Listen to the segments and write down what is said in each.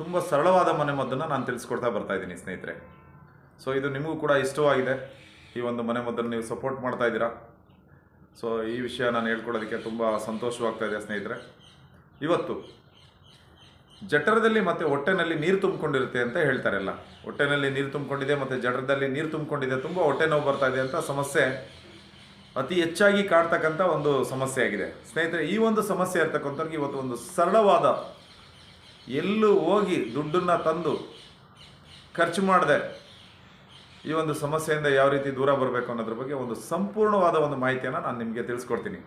ತುಂಬ ಸರಳವಾದ ಮನೆಮದ್ದನ್ನು ನಾನು ತಿಳಿಸ್ಕೊಡ್ತಾ ಬರ್ತಾ ಇದ್ದೀನಿ ಸ್ನೇಹಿತರೆ. ಸೊ ಇದು ನಿಮಗೂ ಕೂಡ ಇಷ್ಟವಾಗಿದೆ. ಈ ಒಂದು ಮನೆಮದ್ದನ್ನು ನೀವು ಸಪೋರ್ಟ್ ಮಾಡ್ತಾ ಇದ್ದೀರಾ? ಸೊ ಈ ವಿಷಯ ನಾನು ಹೇಳ್ಕೊಡೋದಕ್ಕೆ ತುಂಬ ಸಂತೋಷವಾಗ್ತಾ ಇದೆ ಸ್ನೇಹಿತರೆ. ಇವತ್ತು, ಜಠರದಲ್ಲಿ ಮತ್ತು ಹೊಟ್ಟೆನಲ್ಲಿ ನೀರು ತುಂಬಿಕೊಂಡಿರುತ್ತೆ ಅಂತ ಹೇಳ್ತಾರಲ್ಲ. ಹೊಟ್ಟೆನಲ್ಲಿ ನೀರು ತುಂಬಿಕೊಂಡಿದೆ ಮತ್ತು ಜಠರದಲ್ಲಿ ನೀರು ತುಂಬಿಕೊಂಡಿದೆ, ತುಂಬ ಹೊಟ್ಟೆ ನೋವು ಬರ್ತಾ ಇದೆ ಅಂತ ಸಮಸ್ಯೆ ಅತಿ ಹೆಚ್ಚಾಗಿ ಕಾಡ್ತಕ್ಕಂಥ ಒಂದು ಸಮಸ್ಯೆ ಆಗಿದೆ. ಸ್ನೇಹಿತರೆ, ಈ ಒಂದು ಸಮಸ್ಯೆ ಇರ್ತಕ್ಕಂಥವ್ರಿಗೆ ಇವತ್ತು ಒಂದು ಸರಳವಾದ ಎಲ್ಲೂ ಹೋಗಿ ದುಡ್ಡನ್ನು ತಂದು ಖರ್ಚು ಮಾಡದೆ. ಈ ಒಂದು ಸಮಸ್ಯೆಯಿಂದ ಯಾವ ರೀತಿ ದೂರ ಬರಬೇಕು ಅನ್ನೋದ್ರ ಬಗ್ಗೆ ಒಂದು ಸಂಪೂರ್ಣವಾದ ಒಂದು ಮಾಹಿತಿಯನ್ನು ನಾನು ನಿಮಗೆ ತಿಳಿಸ್ಕೊಡ್ತೀನಿ.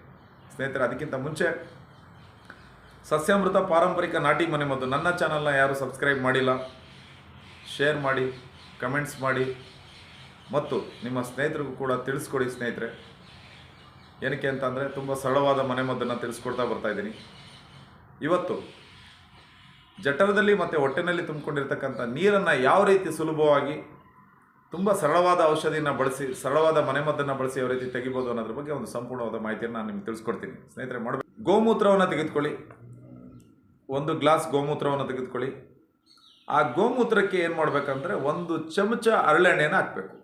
ಸ್ನೇಹಿತರೆ, ಅದಕ್ಕಿಂತ ಮುಂಚೆ ಸಸ್ಯಾಮೃತ ಪಾರಂಪರಿಕ ನಾಟಿ ಮನೆ ಮದ್ದು ನನ್ನ ಚಾನಲ್ನ ಯಾರು ಸಬ್ಸ್ಕ್ರೈಬ್ ಮಾಡಿಲ್ಲ ಶೇರ್ ಮಾಡಿ ಕಮೆಂಟ್ಸ್ ಮಾಡಿ. ಮತ್ತು ನಿಮ್ಮ ಸ್ನೇಹಿತರಿಗೂ ಕೂಡ ತಿಳಿಸ್ಕೊಡಿ ಸ್ನೇಹಿತರೆ. ಏನಕ್ಕೆ ಅಂತಂದರೆ, ತುಂಬ ಸರಳವಾದ ಮನೆಮದ್ದನ್ನು ತಿಳಿಸ್ಕೊಡ್ತಾ ಬರ್ತಾ ಇದ್ದೀನಿ. ಇವತ್ತು ಜಠರದಲ್ಲಿ ಮತ್ತು ಹೊಟ್ಟೆನಲ್ಲಿ ತುಂಬಿಕೊಂಡಿರ್ತಕ್ಕಂಥ ನೀರನ್ನು ಯಾವ ರೀತಿ ಸುಲಭವಾಗಿ ತುಂಬ ಸರಳವಾದ ಔಷಧಿಯನ್ನು ಬಳಸಿ, ಸರಳವಾದ ಮನೆಮದ್ದನ್ನು ಬಳಸಿ ಯಾವ ರೀತಿ ತೆಗಿಬೋದು ಅನ್ನೋದ್ರ ಬಗ್ಗೆ ಒಂದು ಸಂಪೂರ್ಣವಾದ ಮಾಹಿತಿಯನ್ನು ನಾನು ನಿಮ್ಗೆ ತಿಳಿಸ್ಕೊಡ್ತೀನಿ. ಸ್ನೇಹಿತರೆ ಮಾಡಬೇಕು ಗೋಮೂತ್ರವನ್ನು ತೆಗೆದುಕೊಳ್ಳಿ. ಒಂದು ಗ್ಲಾಸ್ ಗೋಮೂತ್ರವನ್ನು ತೆಗೆದುಕೊಳ್ಳಿ. ಆ ಗೋಮೂತ್ರಕ್ಕೆ ಏನು ಮಾಡಬೇಕಂದ್ರೆ ಒಂದು ಚಮಚ ಅರಳೆಣ್ಣೆಯನ್ನು ಹಾಕಬೇಕು.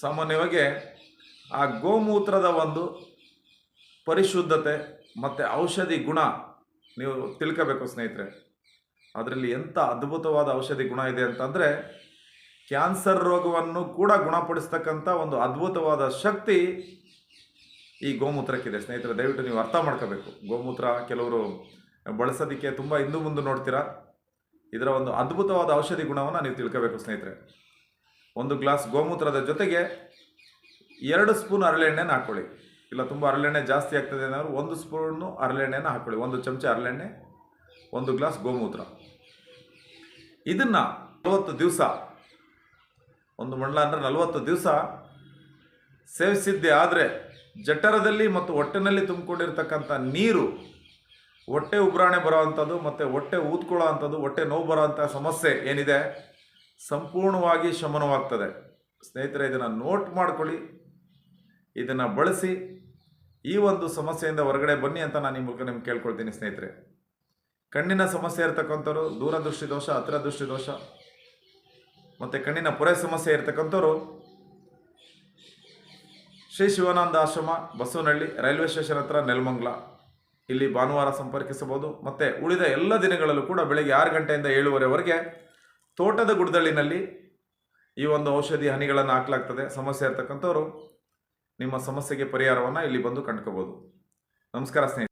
ಸಾಮಾನ್ಯವಾಗಿ ಆ ಗೋಮೂತ್ರದ ಒಂದು ಪರಿಶುದ್ಧತೆ ಮತ್ತು ಔಷಧಿ ಗುಣ ನೀವು ತಿಳ್ಕೋಬೇಕು ಸ್ನೇಹಿತರೆ. ಅದರಲ್ಲಿ ಎಂಥ ಅದ್ಭುತವಾದ ಔಷಧಿ ಗುಣ ಇದೆ ಅಂತಂದರೆ, ಕ್ಯಾನ್ಸರ್ ರೋಗವನ್ನು ಕೂಡ ಗುಣಪಡಿಸ್ತಕ್ಕಂಥ ಒಂದು ಅದ್ಭುತವಾದ ಶಕ್ತಿ ಈ ಗೋಮೂತ್ರಕ್ಕಿದೆ. ಸ್ನೇಹಿತರೆ, ದಯವಿಟ್ಟು ನೀವು ಅರ್ಥ ಮಾಡ್ಕೋಬೇಕು. ಗೋಮೂತ್ರ ಕೆಲವರು ಬಳಸೋದಕ್ಕೆ ತುಂಬ ಹಿಂದೂ ಮುಂದೆ ನೋಡ್ತೀರಾ? ಇದರ ಒಂದು ಅದ್ಭುತವಾದ ಔಷಧಿ ಗುಣವನ್ನು ನೀವು ತಿಳ್ಕೋಬೇಕು ಸ್ನೇಹಿತರೆ. ಒಂದು ಗ್ಲಾಸ್ ಗೋಮೂತ್ರದ ಜೊತೆಗೆ ಎರಡು ಸ್ಪೂನ್ ಹರಳೆಣ್ಣೆನ ಹಾಕ್ಕೊಳ್ಳಿ. ಇಲ್ಲ ತುಂಬ ಹರಳೆಣ್ಣೆ ಜಾಸ್ತಿ ಆಗ್ತದೆ ಅನ್ನೋರು ಒಂದು ಸ್ಪೂನು ಹರಳೆಣ್ಣೆನ ಹಾಕ್ಕೊಳ್ಳಿ ಒಂದು ಚಮಚ ಹರಳೆಣ್ಣೆ ಒಂದು ಗ್ಲಾಸ್ ಗೋಮೂತ್ರ. ಇದನ್ನು ನಲವತ್ತು ದಿವಸ, ಒಂದು ಮಂಡಲ ಅಂದರೆ ನಲವತ್ತು ದಿವಸ ಸೇವಿಸಿದ್ದೆ ಆದರೆ ಜಠರದಲ್ಲಿ ಮತ್ತು ಹೊಟ್ಟೆನಲ್ಲಿ ತುಂಬಿಕೊಂಡಿರ್ತಕ್ಕಂಥ ನೀರು, ಹೊಟ್ಟೆ ಉಬ್ರಾಣೆ ಬರೋ ಅಂಥದ್ದು ಮತ್ತು ಹೊಟ್ಟೆ ಊದ್ಕೊಳ್ಳೋ ಅಂಥದ್ದು ಹೊಟ್ಟೆ ನೋವು ಬರೋ ಸಮಸ್ಯೆ ಏನಿದೆ? ಸಂಪೂರ್ಣವಾಗಿ ಶಮನವಾಗ್ತದೆ. ಸ್ನೇಹಿತರೆ, ಇದನ್ನು ನೋಟ್ ಮಾಡ್ಕೊಳ್ಳಿ. ಇದನ್ನು ಬಳಸಿ ಈ ಒಂದು ಸಮಸ್ಯೆಯಿಂದ ಹೊರಗಡೆ ಬನ್ನಿ ಅಂತ ನಾನು ಈ ಮೂಲಕ ನಿಮ್ಗೆ ಕೇಳ್ಕೊಳ್ತೀನಿ ಸ್ನೇಹಿತರೆ. ಕಣ್ಣಿನ ಸಮಸ್ಯೆ ಇರ್ತಕ್ಕಂಥವ್ರು ದೂರದೃಷ್ಟಿ ದೋಷ ಹತ್ತಿರ ದೃಷ್ಟಿ ದೋಷ ಮತ್ತು ಕಣ್ಣಿನ ಪೊರೆ ಸಮಸ್ಯೆ ಇರ್ತಕ್ಕಂಥವ್ರು, ಶ್ರೀ ಶಿವಾನಂದ ಆಶ್ರಮ, ಬಸವನಹಳ್ಳಿ, ರೈಲ್ವೆ ಸ್ಟೇಷನ್ ಹತ್ರ ನೆಲಮಂಗ್ಲ. ಇಲ್ಲಿ ಭಾನುವಾರ ಸಂಪರ್ಕಿಸಬಹುದು. ಮತ್ತು ಉಳಿದ ಎಲ್ಲ ದಿನಗಳಲ್ಲೂ ಕೂಡ ಬೆಳಗ್ಗೆ ಆರು ಗಂಟೆಯಿಂದ ಏಳುವರೆವರೆಗೆ ತೋಟದ ಗುಡ್ದಳ್ಳಿನಲ್ಲಿ ಈ ಒಂದು ಔಷಧಿ ಹನಿಗಳನ್ನು ಹಾಕಲಾಗ್ತದೆ. ಸಮಸ್ಯೆ ಇರ್ತಕ್ಕಂಥವ್ರು ನಿಮ್ಮ ಸಮಸ್ಯೆಗೆ ಪರಿಹಾರವನ್ನು ಇಲ್ಲಿ ಬಂದು ಕಂಡ್ಕೋಬೋದು. ನಮಸ್ಕಾರ ಸ್ನೇಹಿತರೆ.